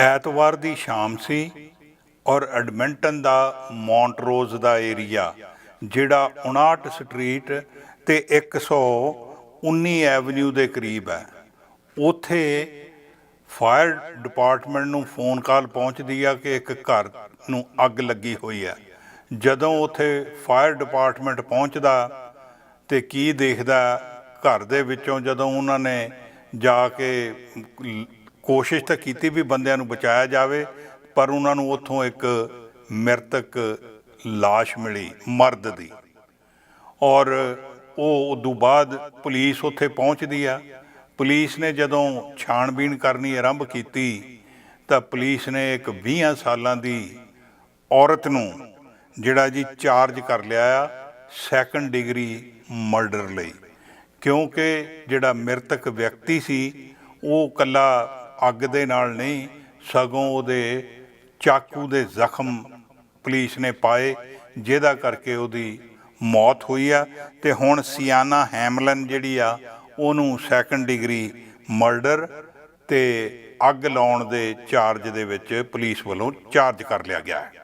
ਐਤਵਾਰ ਦੀ ਸ਼ਾਮ ਸੀ ਔਰ ਐਡਮਿੰਟਨ ਦਾ ਮੌਂਟਰੋਜ਼ ਦਾ ਏਰੀਆ, ਜਿਹੜਾ 59 ਸਟਰੀਟ ਤੇ 119 ਐਵਨਿਊ ਦੇ ਕਰੀਬ ਹੈ। ਉਥੇ ਫਾਇਰ ਡਿਪਾਰਟਮੈਂਟ ਨੂੰ ਫੋਨ ਕਾਲ ਪਹੁੰਚਦੀ ਆ ਕਿ ਇੱਕ ਘਰ ਨੂੰ ਅੱਗ ਲੱਗੀ ਹੋਈ ਹੈ। ਜਦੋਂ ਉਥੇ ਫਾਇਰ ਡਿਪਾਰਟਮੈਂਟ ਪਹੁੰਚਦਾ ਤੇ ਕੀ ਦੇਖਦਾ ਘਰ ਦੇ ਵਿੱਚੋਂ ਜਦੋਂ ਉਹਨਾਂ ਨੇ ਜਾ ਕੇ ਕੋਸ਼ਿਸ਼ ਤਾਂ ਕੀਤੀ ਵੀ ਬੰਦਿਆਂ ਨੂੰ ਬਚਾਇਆ ਜਾਵੇ, ਪਰ ਉਹਨਾਂ ਨੂੰ ਉੱਥੋਂ ਇੱਕ ਮ੍ਰਿਤਕ ਲਾਸ਼ ਮਿਲੀ, ਮਰਦ ਦੀ। ਔਰ ਉਹ ਉਦੋਂ ਬਾਅਦ ਪੁਲਿਸ ਉੱਥੇ ਪਹੁੰਚਦੀ ਆ। ਪੁਲਿਸ ਨੇ ਜਦੋਂ ਛਾਣਬੀਣ ਕਰਨੀ ਆਰੰਭ ਕੀਤੀ, ਤਾਂ ਪੁਲਿਸ ਨੇ ਇੱਕ 20 ਸਾਲਾਂ ਦੀ ਔਰਤ ਨੂੰ, ਜਿਹੜਾ ਜੀ ਚਾਰਜ ਕਰ ਲਿਆ ਆ ਸੈਕੰਡ ਡਿਗਰੀ ਮਰਡਰ ਲਈ। ਕਿਉਂਕਿ ਜਿਹੜਾ ਮ੍ਰਿਤਕ ਵਿਅਕਤੀ ਸੀ, ਉਹ ਕੱਲਾ ਅੱਗ ਦੇ ਨਾਲ ਨਹੀਂ, ਸਗੋਂ ਉਹਦੇ ਚਾਕੂ ਦੇ ਜ਼ਖਮ ਪੁਲਿਸ ਨੇ ਪਾਏ, ਜਿਹਦਾ ਕਰਕੇ ਉਹਦੀ ਮੌਤ ਹੋਈ ਆ। ਤੇ ਹੁਣ ਸਿਆਨਾ ਹੈਮਲਨ ਜਿਹੜੀ ਆ, ਉਹਨੂੰ ਸੈਕੰਡ ਡਿਗਰੀ ਮਰਡਰ ਤੇ ਅੱਗ ਲਾਉਣ ਦੇ ਚਾਰਜ ਦੇ ਵਿੱਚ ਪੁਲਿਸ ਵੱਲੋਂ ਚਾਰਜ ਕਰ ਲਿਆ ਗਿਆ ਹੈ।